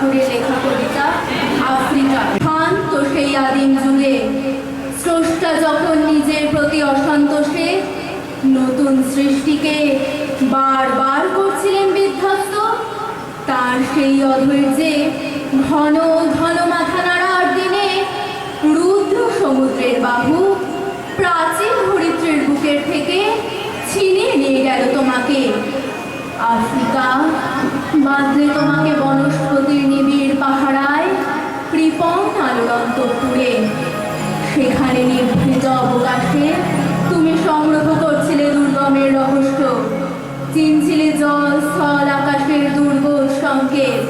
ঠাকুরের লেখা কবিতা আফ্রিকা। খান তো সেই আদিম যুগে, স্রষ্টা যখন নিজের প্রতি অসন্তোষে নতুন সৃষ্টিকে বারবার করছিলেন বিধ্বস্ত, তার সেই অধৈর্যে ঘন ঘন মাথা নাড়ার দিনে রুদ্র সমুদ্রের বাহু প্রাচীন ধরিত্রীর বুকের থেকে ছিনিয়ে নিয়ে গেল তোমাকে। আফ্রিকা বাঁধলে তোমাকে সংগ্রহ করছিলে দুর্গমের রহস্য চিনছিলে জল, স্থল আকাশের দুর্বোধ সংকেত।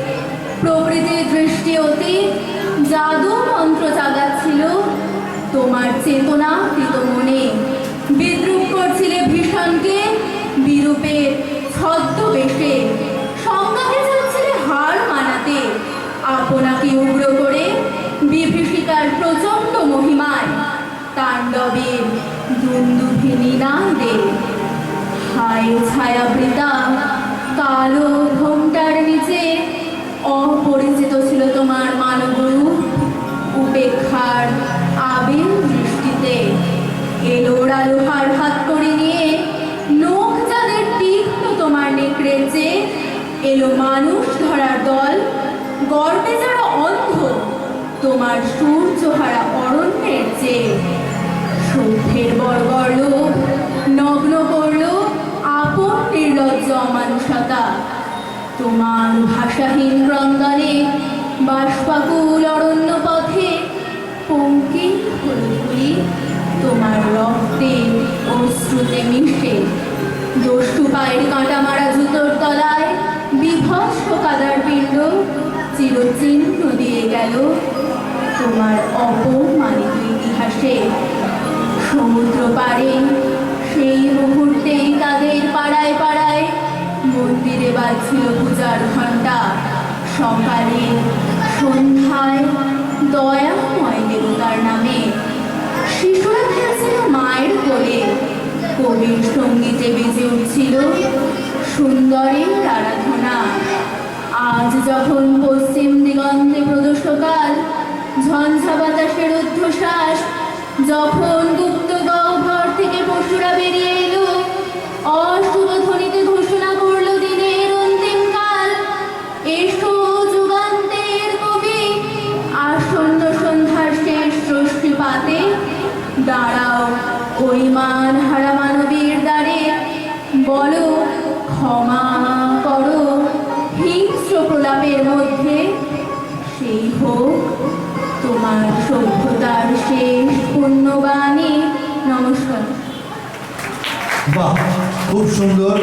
প্রকৃতির দৃষ্টি অতি জাদু মন্ত্র জাগাচ্ছিল, তোমার চেতনা কৃত মনে। বিদ্রুপ করছিলে ভীষণকে, বিরূপের ছদ্মবেশে। সংজ্ঞাকে চাচ্ছিলে হার মানাতে। আপনাকে উগ্র করে বিভীষিকার প্রচণ্ড মহিমায় তাণ্ডবের দুন্দুভিনী নান্দে হায় ছায়াবৃতা কালো ঘোমটার নিচে অপরিচিত ছিল তোমার মানবরূপ। উপেক্ষার আবিল দৃষ্টিতে এলো লোহার হাত করে নিয়ে নখ যাদের তীক্ষ্ণ তোমার নেকড়ের চেয়ে, এলো মানুষ ধরার দল। গর্বে যারা অন্ধ, তোমার সূর্যহারা অরণ্যের চেয়ে। তোমার ভাষাহীন ক্রন্দনে বাষ্পাকুল অরণ্য পথে পঙ্কি ফুলগুলি তোমার রক্তে অশ্রুতে মিশে। দস্যু পায়ের কাঁটা মারা জুতোর তলায় বিভৎস কাদার পিণ্ড চিরচিহ্ন দিয়ে গেল তোমার অপমানিত ইতিহাসে। সমুদ্র পাড়ে সেই মুহূর্তেই তাদের পাড়ায় পাড়ায় মন্দিরে বাজছিল পূজার ঘণ্টা। সকালে সন্ধ্যায় দয়াময় দেবতার নামে। শিশুরা খেলছিল মায়ের কোলে। কবির সঙ্গীতে বেজে উঠছিল সুন্দরের আরাধনা। আজ যখন পশ্চিম দিগন্তে প্রদর্শকাল ঝঞ্ঝা বাতাসের ঊর্ধ্বশ্বাস, যখন দাঁড়াও ওই মান হারা মানবীর দ্বারে। বলো, ক্ষমা করো, হিংস্র প্রলাপের মধ্যে। সেই হোক, তোমার সভ্যতার শেষ পুণ্যবাণী। নমস্কার। খুব সুন্দর।